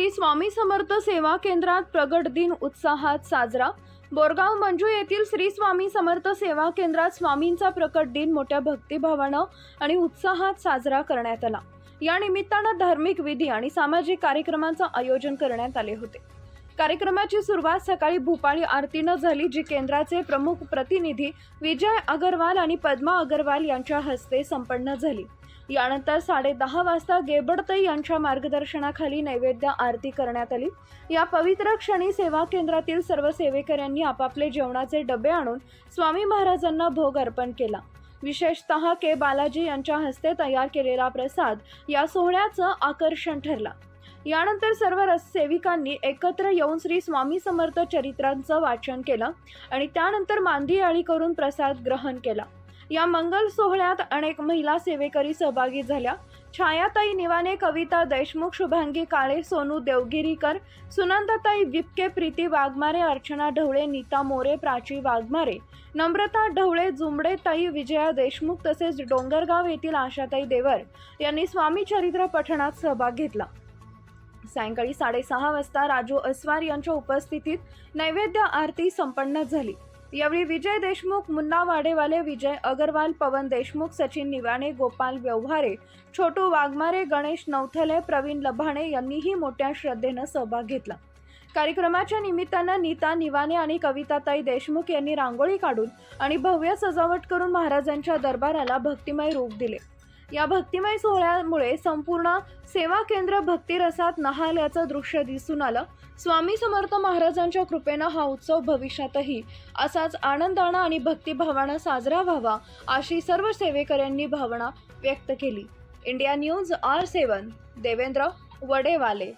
श्री स्वामी समर्थ सेवा केंद्रात प्रगट दिन उत्साहात साजरा. बोरगाव मंजू येथील श्री स्वामी समर्थ सेवा केंद्रात स्वामींचा प्रकट दिन मोठ्या भक्तिभावानं आणि उत्साहात साजरा करण्यात आला. या निमित्तानं धार्मिक विधी आणि सामाजिक कार्यक्रमांचं आयोजन करण्यात आले होते. कार्यक्रमाची सुरुवात सकाळी भूपाळी आरतीनं झाली जी केंद्राचे प्रमुख प्रतिनिधी विजय अगरवाल आणि पद्मा अगरवाल यांच्या हस्ते संपन्न झाली. यानंतर साडेदहा वाजता गेबडतई यांच्या मार्गदर्शनाखाली नैवेद्य आरती करण्यात आली. या पवित्र क्षणी सेवा केंद्रातील सर्व सेवेकऱ्यांनी आपापले जेवणाचे डबे आणून स्वामी महाराजांना भोग अर्पण केला. विशेषतः के बालाजी यांच्या हस्ते तयार केलेला प्रसाद या सोहळ्याचं आकर्षण ठरला. यानंतर सर्व रस सेविकांनी एकत्र येऊन श्री स्वामी समर्थ चरित्रांचं वाचन केलं आणि त्यानंतर मांदी आळी करून प्रसाद ग्रहण केला. या मंगल सोहळ्यात अनेक महिला सेवेकरी सहभागी झाल्या. छायाताई निवाने कविता देशमुख शुभांगी काळे सोनू देवगिरीकर सुनंदाताई विपके प्रीती वाघमारे अर्चना ढवळे नीता मोरे प्राची वाघमारे नम्रता ढवळे जुमडे ताई विजया देशमुख तसेच डोंगरगाव येथील आशाताई देवर यांनी स्वामी चरित्र पठणात सहभाग घेतला. सायंकाळी साडेसहा वाजता राजू अस्वार यांच्या उपस्थितीत नैवेद्य आरती संपन्न झाली. यावेळी विजय देशमुख मुन्ना वाडेवाले विजय अगरवाल पवन देशमुख सचिन निवाणे गोपाल व्यवहारे छोटू वाघमारे गणेश नवथले प्रवीण लभाणे यांनीही मोठ्या श्रद्धेनं सहभाग घेतला. कार्यक्रमाच्या निमित्तानं नीता निवाने आणि कविताताई देशमुख यांनी रांगोळी काढून आणि भव्य सजावट करून महाराजांच्या दरबाराला भक्तिमय रूप दिले. या भक्तिमय सोहळ्यामुळे संपूर्ण सेवा केंद्र भक्तिरसात नहाल्याचं दृश्य दिसून आलं. स्वामी समर्थ महाराजांच्या कृपेनं हा उत्सव भविष्यातही असाच आनंदानं आणि भक्तिभावानं साजरा व्हावा अशी सर्व सेवेकऱ्यांनी भावना व्यक्त केली. India News R seven Devendra Wadewale.